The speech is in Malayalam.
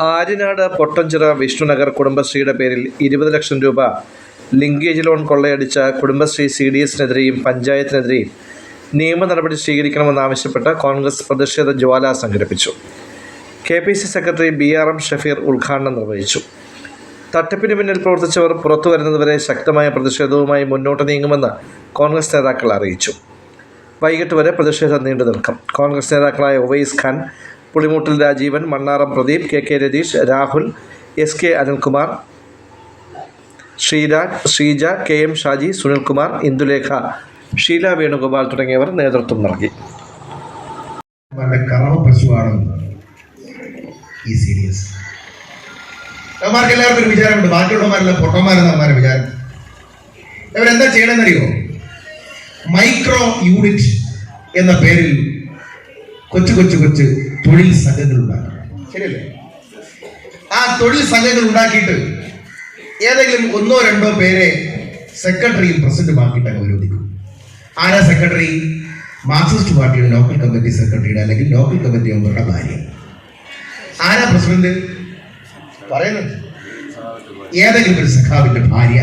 ആര്യനാട് പൊട്ടഞ്ചിറ വിഷ്ണുനഗർ കുടുംബശ്രീയുടെ പേരിൽ ഇരുപത് ലക്ഷം രൂപ ലിങ്കേജ് ലോൺ കൊള്ളയടിച്ച കുടുംബശ്രീ സി ഡി എസിനെതിരെയും പഞ്ചായത്തിനെതിരെയും നിയമ നടപടി സ്വീകരിക്കണമെന്നാവശ്യപ്പെട്ട് കോൺഗ്രസ് പ്രതിഷേധ ജ്വാല സംഘടിപ്പിച്ചു. K P C secretary B R M Shafeer ഉദ്ഘാടനം നിർവഹിച്ചു. തട്ടിപ്പിന് പിന്നിൽ പ്രവർത്തിച്ചവർ പുറത്തു വരുന്നതുവരെ ശക്തമായ പ്രതിഷേധവുമായി മുന്നോട്ട് നീങ്ങുമെന്ന് കോൺഗ്രസ് നേതാക്കൾ അറിയിച്ചു. വൈകിട്ട് വരെ പ്രതിഷേധം നീണ്ടു നിൽക്കും കോൺഗ്രസ് നേതാക്കളായ Owais Khan Pulimoottil Rajeevan Mannaram Pradeep K K Ratheesh Rahul S K Anilkumar Sreeraj Sreeja K M Shaji Sunilkumar Indulekha Sheela Venugopal തുടങ്ങിയവർ നേതൃത്വം നൽകി. കറവ പശുവാണ് ഈ സീരിയസ് അവന്മാർക്ക് എല്ലാവർക്കും ഒരു വിചാരമുണ്ട്. ബാക്കിയുള്ളവന്മാരെല്ലാം പൊട്ടന്മാരെന്ന് അവന്മാരുടെ വിചാരം. ഇവരെന്താ ചെയ്യണമെന്നറിയോ മൈക്രോ യൂണിറ്റ് എന്ന പേരിൽ കൊച്ചു കൊച്ചു കൊച്ചു തൊഴിൽ സംഘങ്ങൾ ഉണ്ടാക്കണം. ശരിയല്ലേ? ആ തൊഴിൽ സംഘങ്ങൾ ഉണ്ടാക്കിയിട്ട് ഏതെങ്കിലും ഒന്നോ രണ്ടോ പേരെ സെക്രട്ടറിയും പ്രസിഡന്റുമാക്കിയിട്ട് ഗൗരവിക്കും ആരാ സെക്രട്ടറി? മാർക്സിസ്റ്റ് പാർട്ടിയുടെ ലോക്കൽ കമ്മിറ്റി സെക്രട്ടറിയുടെ അല്ലെങ്കിൽ ലോക്കൽ കമ്മിറ്റി മെമ്പറുടെ ഭാര്യ. ആരാ പ്രസിഡന്റ്? പറയുന്നത്. ഏതെങ്കിലും ഒരു സഖാവിന്റെ ഭാര്യ.